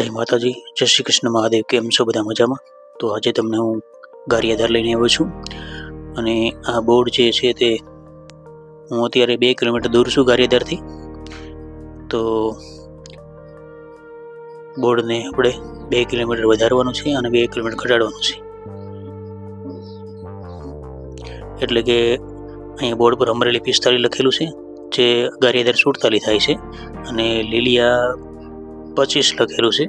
જય માતાજી, જય શ્રી કૃષ્ણ મહાદેવ, કેમ છો બધા મજામાં? તો આજે તમને હું ગારી આધાર લઈને આવ્યો છું અને આ બોર્ડ જે છે તે હું અત્યારે બે કિલોમીટર દૂર છું ગારિયાધારથી. તો બોર્ડને આપણે બે કિલોમીટર વધારવાનું છે અને બે કિલોમીટર ઘટાડવાનું છે. એટલે કે અહીંયા બોર્ડ પર અમરેલી પિસ્તાલીસ લખેલું છે, જે ગારી આધાર સુડતાલીસ થાય છે અને લીલિયા પચીસ લખેલું છે,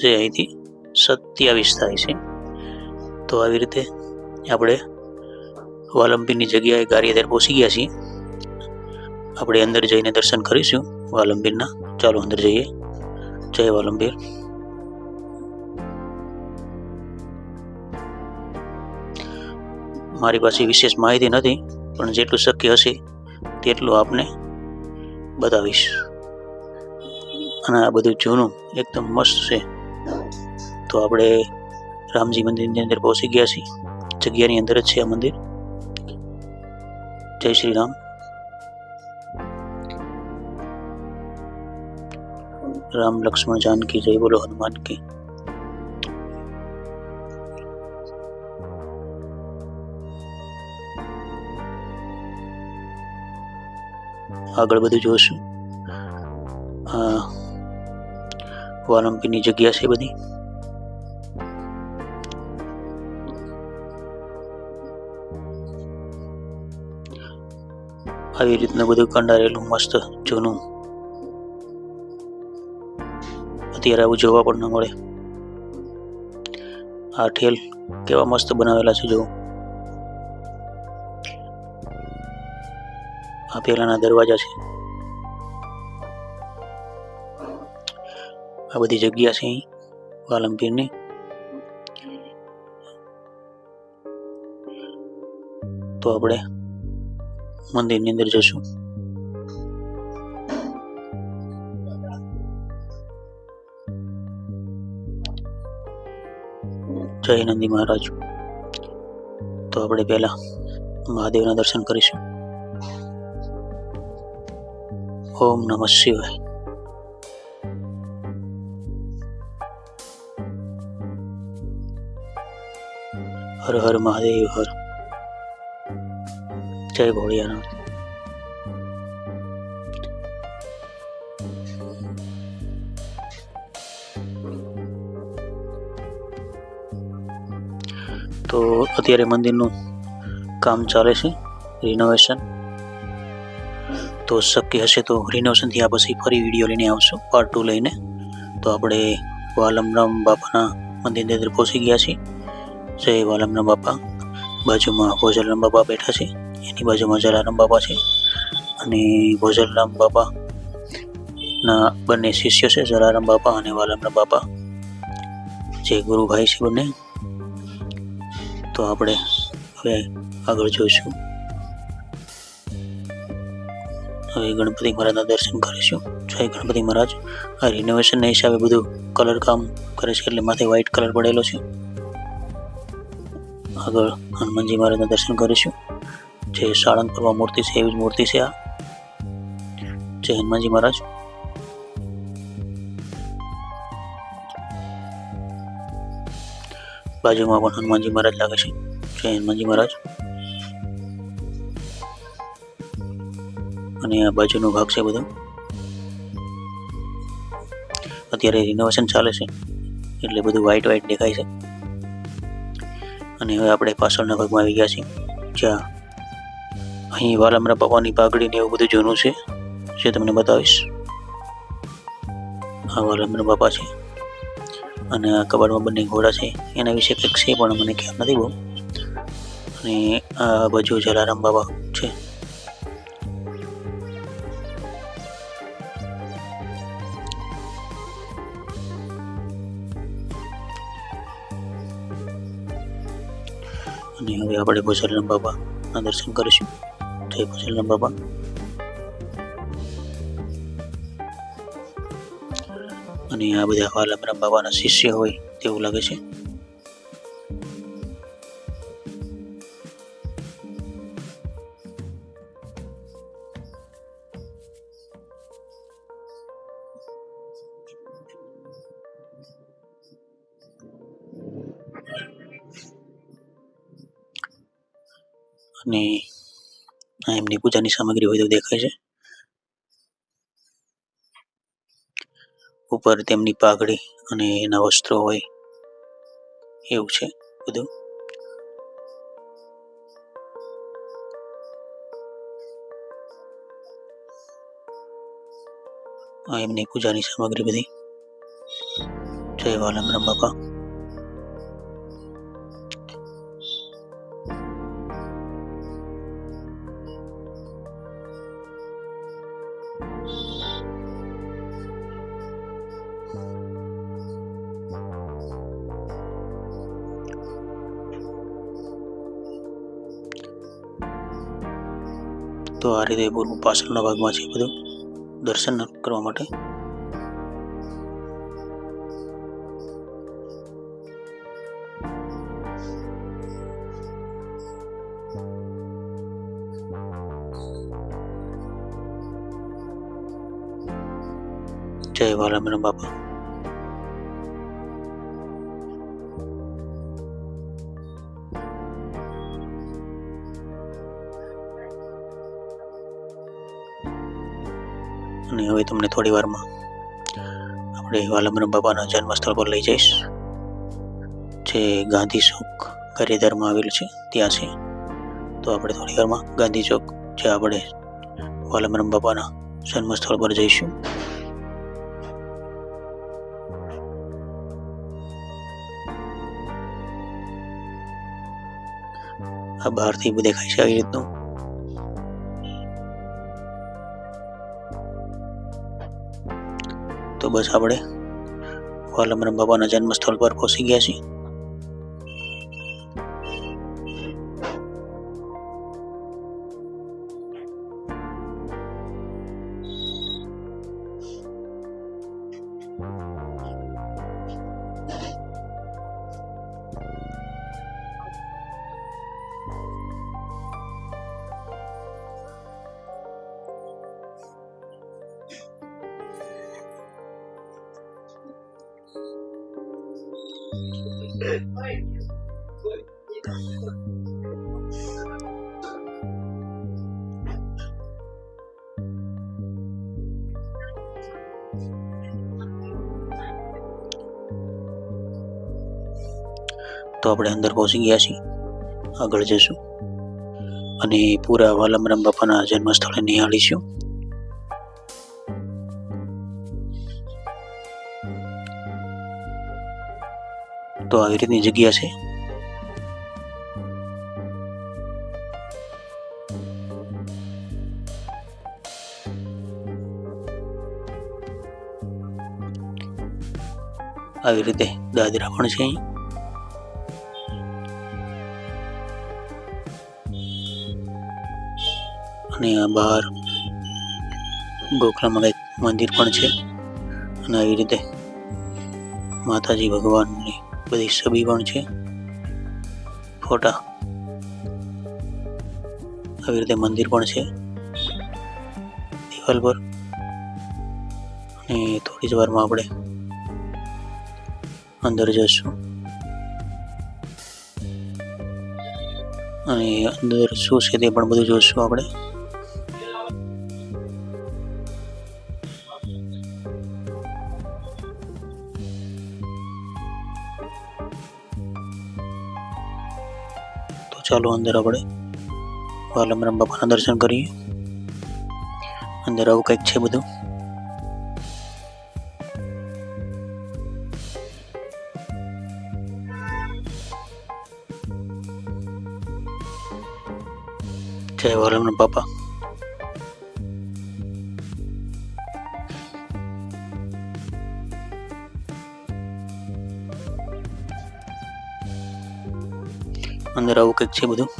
જે અહીંથી સત્યાવીસ થાય છે. તો આવી રીતે આપણે વાલંબીરની જગ્યાએ ગારિયાધાર પહોંચી ગયા છીએ. આપણે અંદર જઈને દર્શન કરીશું. વાલંબીરના, ચાલો અંદર જઈએ. જય વાલંબીર. મારી પાસે વિશેષ માહિતી નથી, પણ જેટલું શક્ય હશે, તેટલું આપને બતાવીશ. અને આ બધું જૂનું એકદમ મસ્ત છે. તો આપણે રામજી મંદિરની અંદર પહોંચી ગયા છીએ. જગ્યાની અંદર જ છે આ મંદિર. જય શ્રી રામ. રામ લક્ષ્મણ જાનકી જય, બોલો હનુમાન કી. આગળ બધું જોશું. વાલંપીની જગ્યા છે બધી. આવી રીતનું બધું કંડારેલું, મસ્ત, જૂનું. અત્યારે આવું જોવા પણ ન મળે. આ ઠેલ કેવા મસ્ત બનાવેલા છે જો આ પેલાના દરવાજા છે. આ બધી જગ્યા છે અહીં વાલમપીરની તો આપણે મંદિરની અંદર જશું. જય નંદી મહારાજ. તો આપણે પહેલા મહાદેવના દર્શન કરીશું. ઓમ નમઃ શિવાય. હર હર મહાદેવ, હર. જય ભોળિયાનાથ તો અત્યારે મંદિરનું કામ ચાલે છે રિનોવેશન તો શક્ય હશે તો રિનોવેશન થયા પછી ફરી વીડિયો લઈને આવશું પાર્ટ ટુ લઈને. તો આપણે વાલમરામ બાપાના મંદિરની અંદર પહોંચી ગયા છીએ. જય વાલમના બાપા. બાજુમાં ભોજલરામ બાપા બેઠા છે. એની બાજુમાં જલારામ બાપા છે અને ભોજલરામ બાપા ના બંને શિષ્ય છે, જલારામ બાપા અને વાલમના બાપા. જે ગુરુભાઈ છે બંને. તો આપણે હવે આગળ જોઈશું. હવે ગણપતિ મહારાજના દર્શન કરીશું. જય ગણપતિ મહારાજ. આ રિનોવેશનના હિસાબે બધું કલર કામ કરે છે એટલે માથે વ્હાઇટ કલર પડેલો છે. આગળ હનુમાનજી મહારાજના દર્શન કરીશું. જે સાળંગપુરમાં મૂર્તિ છે એવી જ મૂર્તિ છે આ. જય હનુમાનજી મહારાજ. બાજુમાં પણ હનુમાનજી મહારાજ લાગે છે. જય હનુમાનજી મહારાજ. અને આ બાજુનો ભાગ છે બધો. અત્યારે રિનોવેશન ચાલે છે. એટલે બધું વ્હાઈટ વ્હાઈટ દેખાય છે. અને હવે આપણે પાછળના ભાગમાં આવી ગયા છીએ. જ્યાં અહીં વાલમરા બાપાની પાઘડી ને એવું બધું જૂનું છે. જે તમને બતાવીશ. આ વાલમરા બાપા છે. અને આ કબાડમાં બંને ઘોડા છે. એના વિશે કંઈક છે પણ મને ખ્યાલ નથી બહુ. અને આ બાજુ જલારામ બાબા અને હવે આપણે ભોજલરામ બાબાના દર્શન કરીશું. જય ભોજલરામ બાબા અને આ બધા વાલમરામ બાબાના શિષ્ય હોય તેવું લાગે છે. આ એમની પૂજાની સામગ્રી હોય તો દેખાય છે. ઉપર તેમની પાઘડી અને એના વસ્ત્રો હોય એવું છે બધું. એમની પૂજાની સામગ્રી બધી. જય વાલમરામ બાપા. તો આ રીતે પૂરું પાછળના ભાગમાં છે બધું. દર્શન કરવા માટે. જય વાલામરામ બાપા. હવે તમને થોડી વારમાં. આપણે વાલમરમ બાપાના જન્મસ્થળ પર લઈ જઈશ. જે ગાંધી ચોક ગારિયાધારમાં આવેલું છે, ત્યાં છે. તો આપણે થોડી વારમાં ગાંધી ચોક જે આપણે વાલમરમ બાપાના જન્મસ્થળ પર જઈશું. આ બહારથી દેખાય છે આવી રીતનું. તો બસ આપણે વાલમરામ બાબાના જન્મસ્થળ પર પહોંચી ગયા છીએ. તો આપણે અંદર પહોંચી ગયા છીએ. આગળ જઈશું. અને પૂરા વાલમરામ બાપાના જન્મસ્થળે નિહાળીશું. તો આવી રીતની જગ્યા છે. આવી રીતે દાદરા પણ છે અને આ બહાર ગોખલામાં કંઈક મંદિર પણ છે. અને આવી રીતે માતાજી ભગવાનની બધી છબી પણ છે. ફોટા આવી રીતે મંદિર પણ છે. દિવાલ પર. અને થોડી જ વારમાં આપણે અંદર જઈશું. અને અંદર શું છે તે પણ બધું જોઈશું આપણે. તો ચાલો અંદર આપણે વાલમરામ બાપાના દર્શન કરીએ. અંદર આવું કંઈક છે બધું. જય વાલમરામ બાપા અંદર આવું કંઈક છે બધું?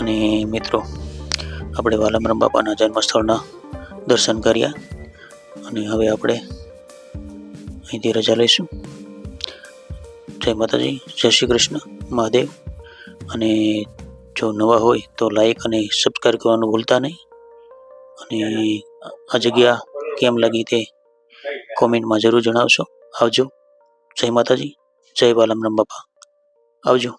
અને મિત્રો, આપણે વાલમરામ બાપાના જન્મસ્થળના દર્શન કર્યા અને હવે આપણે અહીંથી રજા લઈશું. જય માતાજી, જય શ્રી કૃષ્ણ, મહાદેવ. અને જો નવા હોય તો લાઈક અને સબસ્ક્રાઈબ કરવાનું ભૂલતા નહીં. અને આ જગ્યા કેમ લાગી તે કોમેન્ટમાં જરૂર જણાવશો. આવજો. જય માતાજી, જય બાલમરામ બાપા. આવજો.